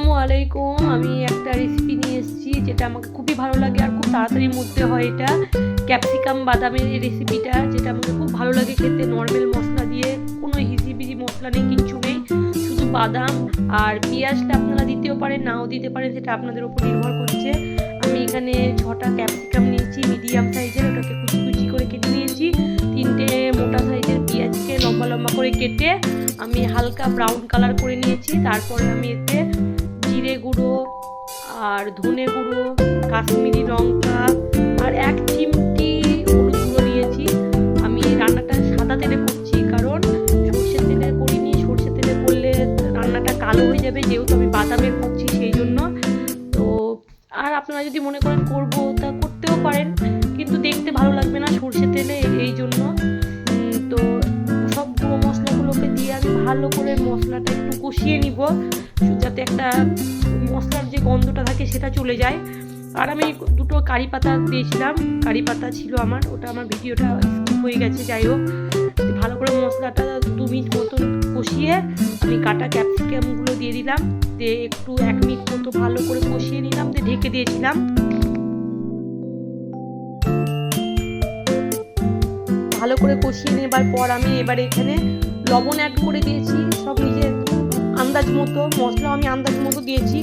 আসসালামু আলাইকুম। আমি একটা রেসিপি নিয়ে এসেছি যেটা আমাকে খুবই ভালো লাগে আর খুব তাড়াতাড়ির মধ্যে হয় এটা। ক্যাপসিকাম বাদামের এই রেসিপিটা যেটা আমাকে খুব ভালো লাগে খেতে। নর্মাল মশলা দিয়ে কোনো হিজিবিজি মশলা নেই, কিচ্ছু নেই। শুধু বাদাম আর পেঁয়াজটা আপনারা দিতেও পারেন, নাও দিতে পারেন, সেটা আপনাদের উপর নির্ভর করছে। আমি এখানে ছটা ক্যাপসিকাম নিয়েছি মিডিয়াম সাইজের ওটাকে কুচি কুচি করে কেটে নিয়েছি। তিনটে মোটা সাইজের পেঁয়াজকে লম্বা লম্বা করে কেটে আমি হালকা ব্রাউন কালার করে নিয়েছি। তারপরে আমি এতে জিরে গুঁড়ো আর ধনে গুঁড়ো, কাশ্মীরি লঙ্কা আর এক চিমটি গুঁড়ো নিয়েছি আমি রান্নাটা সাদা তেলে করছি কারণ সর্ষের তেলে করিনি। সর্ষের তেলে করলে রান্নাটা কালো হয়ে যাবে, যেহেতু আমি বাদামের করছি সেই জন্য। তো আর আপনারা যদি মনে করেন করব, তা করতেও পারেন, কিন্তু দেখতে ভালো লাগবে না সর্ষের তেলে এই জন্য। তো সব গুঁড়ো মশলাগুলোকে দিয়ে আমি ভালো করে মশলাটা একটু কষিয়ে নিব। যাতে একটা মশলার যে গন্ধটা থাকে সেটা চলে যায়। আর আমি দুটো কারি পাতা দিয়েছিলাম। কারি পাতা ছিল আমার, ওটা আমার ভিডিওটা হয়ে গেছে, যাই হোক। ভালো করে মশলাটা দু মিনিট মতন কষিয়ে আমি কাটা ক্যাপসিকামগুলো দিয়ে দিলাম। দিয়ে একটু এক মিনিট মতো ভালো করে কষিয়ে নিলাম, দিয়ে ঢেকে দিয়েছিলাম। ভালো করে কষিয়ে নেবার পর আমি এবারে এখানে লবণ অ্যাড করে দিয়েছি। সব নিজের আন্দাজ মতো, মশলা আমি আন্দাজ মতো দিয়েছি।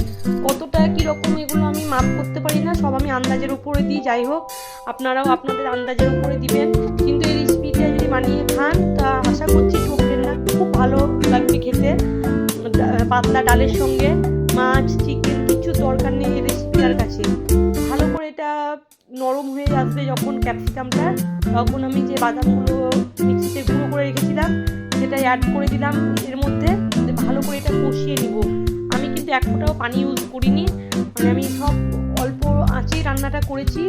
কতটা কীরকম এগুলো আমি মাপ করতে পারি না, সব আমি আন্দাজের উপরে দিই, যাই হোক। আপনারাও আপনাদের আন্দাজের উপরে দিবেন। কিন্তু এই রেসিপিটা যদি বানিয়ে খান, তা আশা করছি ঠকবেন না। খুব ভালো লাগবে খেতে। পাতলা ডালের সঙ্গে মাছ চিকেন কিছু দরকার নেই এই রেসিপিটার কাছে। ভালো করে এটা নরম হয়ে আসবে যখন ক্যাপসিকামটা তখন আমি যে বাদামগুলো মিক্সিতে গুঁড়ো করে রেখেছিলাম সেটা অ্যাড করে দিলাম এর মধ্যে। ভালো করে এটা কষিয়ে নিব। আমি কিন্তু এক ফোঁটাও পানি ইউজ করিনি। মানে আমি সব অল্প আঁচেই রান্নাটা করেছি।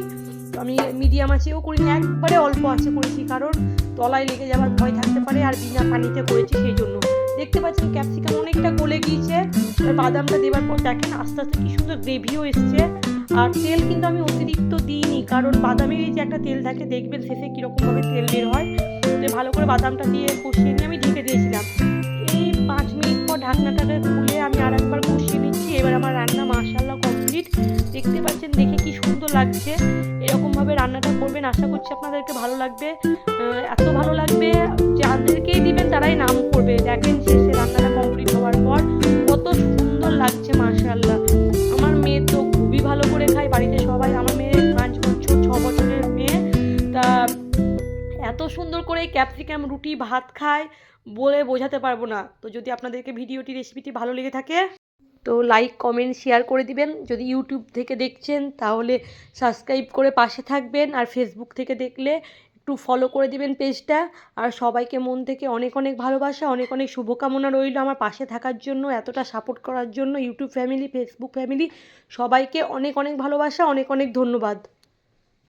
আমি মিডিয়াম আঁচেও করিনি, একবারে অল্প আঁচে করেছি কারণ তলায় লেগে যাওয়ার ভয় থাকতে পারে আর বিনা পানিতে করেছি সেই জন্য। দেখতে পাচ্ছেন ক্যাপসিকাম অনেকটা গলে গিয়েছে। বাদামটা দেওয়ার পর দেখেন আস্তে আস্তে কি সুন্দর গ্রেভিও এসছে। আর তেল কিন্তু আমি অতিরিক্ত দিইনি কারণ বাদামের এই যে একটা তেল থাকে, দেখবেন শেষে কীরকমভাবে তেল বের হয়। ভালো করে বাদামটা দিয়ে কষিয়ে নিয়ে আমি ঢেকে দিয়েছিলাম। ঢাকনাটাকে খুলে আমি আর একবার কষিয়ে নিচ্ছি এবার আমার রান্না মাশাল্লাহ কমপ্লিট। দেখতে পাচ্ছেন, দেখে কি সুন্দর লাগছে। এরকমভাবে রান্নাটা করবেন, আশা করছি আপনাদেরকে ভালো লাগবে। এত ভালো লাগবে যাদেরকেই দিবেন তারাই নাম করবে। দেখেন ক্যাপসিকাম, রুটি, ভাত খায় বলে বোঝাতে পারব না। তো যদি আপনাদেরকে ভিডিওটি, রেসিপিটি ভালো লেগে থাকে, তো লাইক কমেন্ট শেয়ার করে দিবেন। যদি ইউটিউব থেকে দেখছেন, তাহলে সাবস্ক্রাইব করে পাশে থাকবেন আর ফেসবুক থেকে দেখলে একটু ফলো করে দিবেন পেজটা আর সবাইকে মন থেকে অনেক অনেক ভালোবাসা, অনেক অনেক শুভকামনা রইল আমার পাশে থাকার জন্য, এতটা সাপোর্ট করার জন্য। ইউটিউব ফ্যামিলি ফেসবুক ফ্যামিলি সবাইকে অনেক অনেক ভালোবাসা, অনেক অনেক ধন্যবাদ।